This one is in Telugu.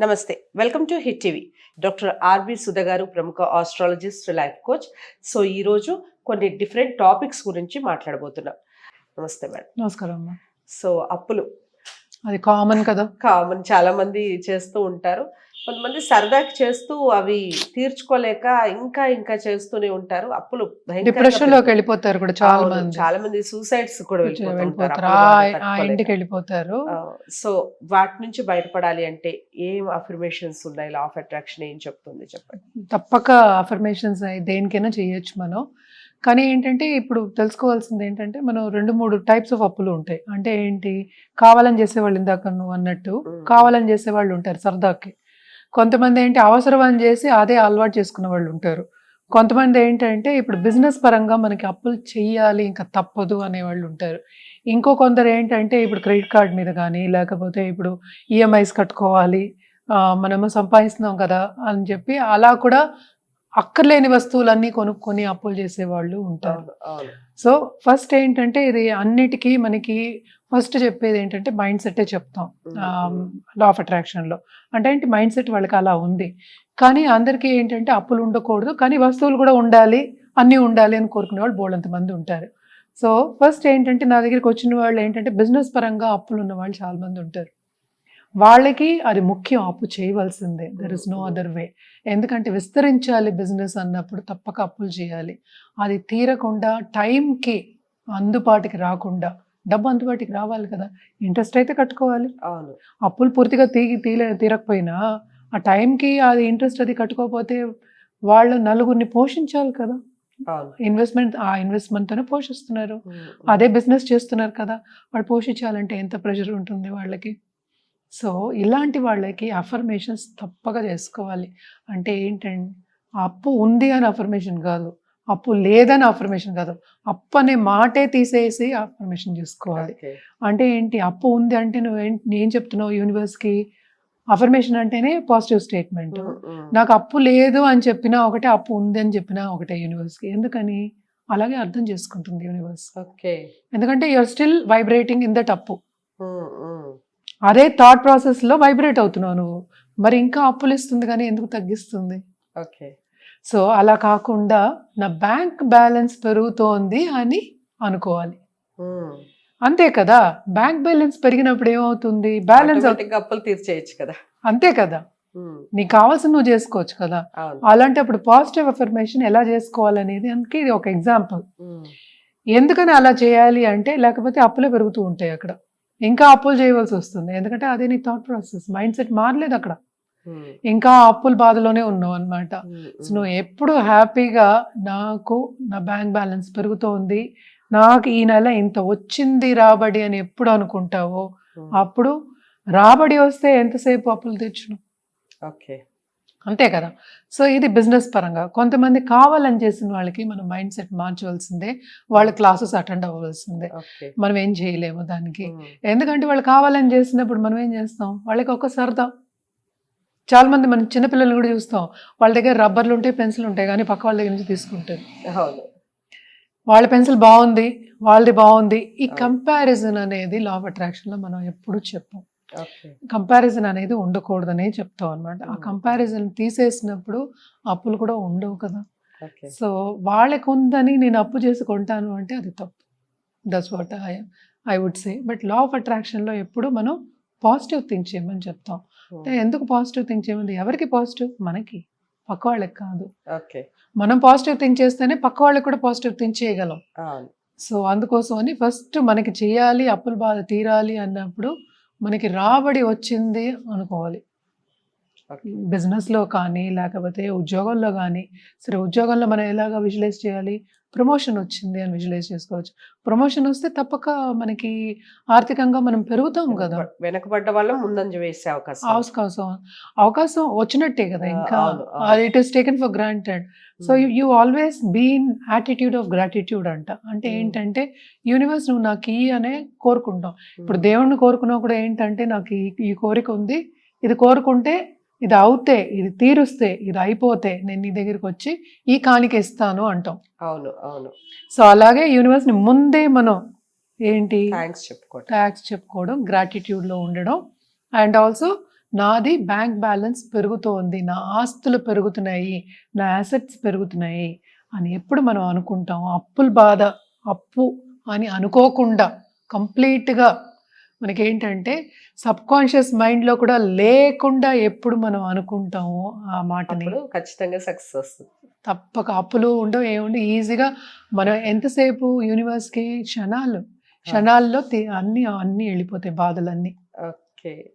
నమస్తే welcome to hit TV. Doctor RB Sudha garu ప్రముఖ ఆస్ట్రాలజిస్ట్ లైఫ్ కోచ్. సో ఈ రోజు కొన్ని డిఫరెంట్ టాపిక్స్ గురించి మాట్లాడబోతున్నాం. నమస్తే మేడం. నమస్కారం అమ్మా. సో అప్పులు. అది కామన్ కదా. కామన్ చాలా మంది చేస్తూ ఉంటారు. కొంతమంది సరదాకి చేస్తూ అవి తీర్చుకోలేక ఇంకా ఇంకా చేస్తూనే ఉంటారు. అప్పులు డిప్రెషన్లోకి. వెళ్ళిపోతారు కూడా చాలా మంది. చాలా మంది సూసైడ్స్ కూడా వెళ్ళిపోతారు. వెళ్ళిపోతారు. సో వాటి నుంచి బయటపడాలి అంటే ఏం అఫర్మేషన్స్ ఉన్నాయి? లా ఆఫ్ అట్రాక్షన్ ఏం చెప్తుంది చెప్పండి? తప్పక అఫర్మేషన్స్ దేనికైనా చేయొచ్చు మనం. కానీ ఏంటంటే ఇప్పుడు తెలుసుకోవాల్సింది ఏంటంటే మనం రెండు మూడు టైప్స్ ఆఫ్ అప్పులు ఉంటాయి. అంటే ఏంటి? కావాలని చేసేవాళ్ళు ఇందాక నువ్వు అన్నట్టు కావాలని చేసేవాళ్ళు ఉంటారు సరదాకి. కొంతమంది ఏంటి అవసరం అని చేసి అదే అలవాటు చేసుకున్న వాళ్ళు ఉంటారు. కొంతమంది ఏంటంటే ఇప్పుడు బిజినెస్ పరంగా మనకి అప్పులు చెయ్యాలి ఇంకా తప్పదు అనే వాళ్ళు ఉంటారు. ఇంకో కొందరు ఏంటంటే ఇప్పుడు క్రెడిట్ కార్డ్ మీద కానీ లేకపోతే ఇప్పుడు ఈఎంఐస్ కట్టుకోవాలి మనము సంపాదిస్తున్నాం కదా అని చెప్పి అలా కూడా అక్కర్లేని వస్తువులన్నీ కొనుక్కొని అప్పులు చేసేవాళ్ళు ఉంటారు. సో ఫస్ట్ ఏంటంటే ఇది అన్నిటికీ మనకి ఫస్ట్ చెప్పేది ఏంటంటే మైండ్ సెట్టే చెప్తాం లా ఆఫ్ అట్రాక్షన్లో అంటే ఏంటి? మైండ్ సెట్ వాళ్ళకి అలా ఉంది. కానీ అందరికీ ఏంటంటే అప్పులు ఉండకూడదు కానీ వస్తువులు కూడా ఉండాలి అన్నీ ఉండాలి అని కోరుకునే వాళ్ళు బోళ్ళంత మంది ఉంటారు. సో ఫస్ట్ ఏంటంటే నా దగ్గరికి వచ్చిన వాళ్ళు ఏంటంటే బిజినెస్ పరంగా అప్పులు ఉన్న వాళ్ళు చాలా మంది ఉంటారు. వాళ్ళకి అది ముఖ్యం అప్పు చేయవలసిందే. There is no other way ఎందుకంటే విస్తరించాలి బిజినెస్ అన్నప్పుడు తప్పక అప్పులు చేయాలి. అది తీరకుండా టైంకి అందుబాటుకి రాకుండా డబ్బు అందుబాటుకి రావాలి కదా. ఇంట్రెస్ట్ అయితే కట్టుకోవాలి. అవును. అప్పులు పూర్తిగా తీగి తీలే తీరకపోయినా ఆ టైంకి అది ఇంట్రెస్ట్ అది కట్టుకోకపోతే వాళ్ళు నలుగురిని పోషించాలి కదా. ఇన్వెస్ట్మెంట్ ఆ ఇన్వెస్ట్మెంట్తోనే పోషిస్తున్నారు. అదే బిజినెస్ చేస్తున్నారు కదా. వాళ్ళు పోషించాలంటే ఎంత ప్రెషర్ ఉంటుంది వాళ్ళకి. సో ఇలాంటి వాళ్ళకి అఫర్మేషన్స్ తప్పగా చేసుకోవాలి. అంటే ఏంటంటే అప్పు ఉంది అని అఫర్మేషన్ కాదు. అప్పు లేదని అఫర్మేషన్ కాదు. అప్పు అనే మాటే తీసేసి అఫర్మేషన్ చేసుకోవాలి. అంటే ఏంటి? అప్పు ఉంది అంటే నువ్వు ఏం చెప్తున్నావు యూనివర్స్కి అఫర్మేషన్ అంటేనే పాజిటివ్ స్టేట్మెంట్. నాకు అప్పు లేదు అని చెప్పినా ఒకటే అప్పు ఉంది అని చెప్పినా ఒకటే యూనివర్స్కి ఎందుకని? అలాగే అర్థం చేసుకుంటుంది యూనివర్స్ ఓకే. ఎందుకంటే you're still vibrating in that అప్పు. అదే థాట్ ప్రాసెస్లో వైబ్రేట్ అవుతున్నావు నువ్వు. మరి ఇంకా అప్పులు ఇస్తుంది కానీ ఎందుకు తగ్గిస్తుంది? ఓకే. సో అలా కాకుండా నా బ్యాంక్ బ్యాలెన్స్ పెరుగుతోంది అని అనుకోవాలి. అంతే కదా బ్యాంక్ బ్యాలెన్స్ పెరిగినప్పుడు ఏమవుతుంది? బ్యాలెన్స్ అప్పులు తీర్చేయచ్చు కదా. అంతే కదా. నీకు కావాల్సిన నువ్వు చేసుకోవచ్చు కదా. అవును. అలాంటి అప్పుడు పాజిటివ్ అఫర్మేషన్ ఎలా చేసుకోవాలనేది అందుకే ఇది ఒక ఎగ్జాంపుల్ ఎందుకని అలా చేయాలి అంటే లేకపోతే అప్పులే పెరుగుతూ ఉంటాయి అక్కడ. ఇంకా అప్పులు చేయవలసి వస్తుంది. ఎందుకంటే అదే నీ థాట్ ప్రాసెస్ మైండ్ సెట్ మారలేదు అక్కడ. ఇంకా అప్పుల బాధలోనే ఉన్నావు అనమాట సో నువ్వు ఎప్పుడు హ్యాపీగా నాకు నా బ్యాంక్ బ్యాలెన్స్ పెరుగుతోంది. నాకు ఈ నెల ఇంత వచ్చింది రాబడి అని ఎప్పుడు అనుకుంటావో. అప్పుడు రాబడి వస్తే ఎంతసేపు అప్పులు తెచ్చును ఓకే. అంతే కదా. సో ఇది బిజినెస్ పరంగా. కొంతమంది కావాలని చేసిన వాళ్ళకి మనం మైండ్ సెట్ మార్చవలసిందే. వాళ్ళ క్లాసెస్ అటెండ్ అవ్వవలసిందే. మనం ఏం చేయలేము దానికి. ఎందుకంటే వాళ్ళు కావాలని చేసినప్పుడు మనం ఏం చేస్తాం? వాళ్ళకి ఒక సరదా. చాలా మంది మన చిన్నపిల్లలు కూడా చూస్తాం. వాళ్ళ దగ్గర రబ్బర్లు ఉంటాయి పెన్సిల్ ఉంటాయి కానీ పక్క వాళ్ళ దగ్గర నుంచి తీసుకుంటారు. అవును. వాళ్ళ పెన్సిల్ బాగుంది వాళ్ళది బాగుంది. ఈ. కంపారిజన్ అనేది లా ఆఫ్ అట్రాక్షన్లో మనం ఎప్పుడు చెప్పాం. కంపారిజన్ అనేది ఉండకూడదనే చెప్తాం అనమాట ఆ. కంపారిజన్ తీసేసినప్పుడు అప్పులు కూడా ఉండవు కదా. సో వాళ్ళకు ఉందని నేను అప్పు చేసి కొంటాను అంటే అది తప్పు. That's what I I would say but law of అట్రాక్షన్లో ఎప్పుడు మనం పాజిటివ్ థింక్ చేయమని చెప్తాం. ఎందుకు పాజిటివ్ థింక్ చేయమంది? ఎవరికి పాజిటివ్? మనకి. పక్క వాళ్ళకి కాదు మనం పాజిటివ్ థింక్ చేస్తేనే పక్క వాళ్ళకి కూడా పాజిటివ్ థింక్ చేయగలం. సో అందుకోసం అని ఫస్ట్ మనకి చేయాలి అప్పుల బాధ తీరాలి అన్నప్పుడు మనకి రాబడి వచ్చింది అనుకోవాలి. బిజినెస్లో కానీ లేకపోతే ఉద్యోగంలో కానీ సరే ఉద్యోగంలో మనం ఎలాగ విజువలైజ్ చేయాలి? ప్రమోషన్ వచ్చింది అని విజువలైజ్ చేసుకోవచ్చు. ప్రమోషన్ వస్తే తప్పక మనకి ఆర్థికంగా మనం పెరుగుతాం కదా. వెనకబడ్డ వాళ్ళం ముందంజ వేసే అవకాశం. అవకాశం అవకాశం వచ్చినట్టే కదా ఇంకా. It is taken for granted so you always been attitude of gratitude అంట. అంటే Hmm. ఏంటంటే యూనివర్స్ నువ్వు నాకు ఈ అనే కోరుకుంటాం ఇప్పుడు ఉమ్, దేవుణ్ణి కోరుకున్నా కూడా ఏంటంటే నాకు ఈ కోరిక ఉంది. ఇది కోరుకుంటే ఇది అవుతే ఇది తీరుస్తే ఇది అయిపోతే నేను నీ దగ్గరికి వచ్చి ఈ కాணிక ఇస్తాను అంటాం. అవును అవును. సో అలాగే యూనివర్స్ని ముందే మనం ఏంటి? థ్యాంక్స్ చెప్పుకోవటం. ట్యాక్స్ చెప్పుకోవడం gratitude లో ఉండడం. అండ్ ఆల్సో నాది బ్యాంక్ బ్యాలెన్స్ పెరుగుతోంది నా ఆస్తులు పెరుగుతున్నాయి నా అసెట్స్ పెరుగుతున్నాయి అని ఎప్పుడు మనం అనుకుంటాం. అప్పుల బాధ అప్పు అని అనుకోకుండా కంప్లీట్గా మనకేంటంటే సబ్ కాన్షియస్ మైండ్లో కూడా లేకుండా ఎప్పుడు మనం అనుకుంటామో ఆ మాటని. ఖచ్చితంగా సక్సెస్ వస్తుంది. తప్పక అప్పులు ఉండవు ఏముండవు. ఈజీగా మనం ఎంతసేపు యూనివర్స్కి క్షణాలు క్షణాల్లో అన్ని అన్ని వెళ్ళిపోతాయి బాధలన్నీ. ఓకే.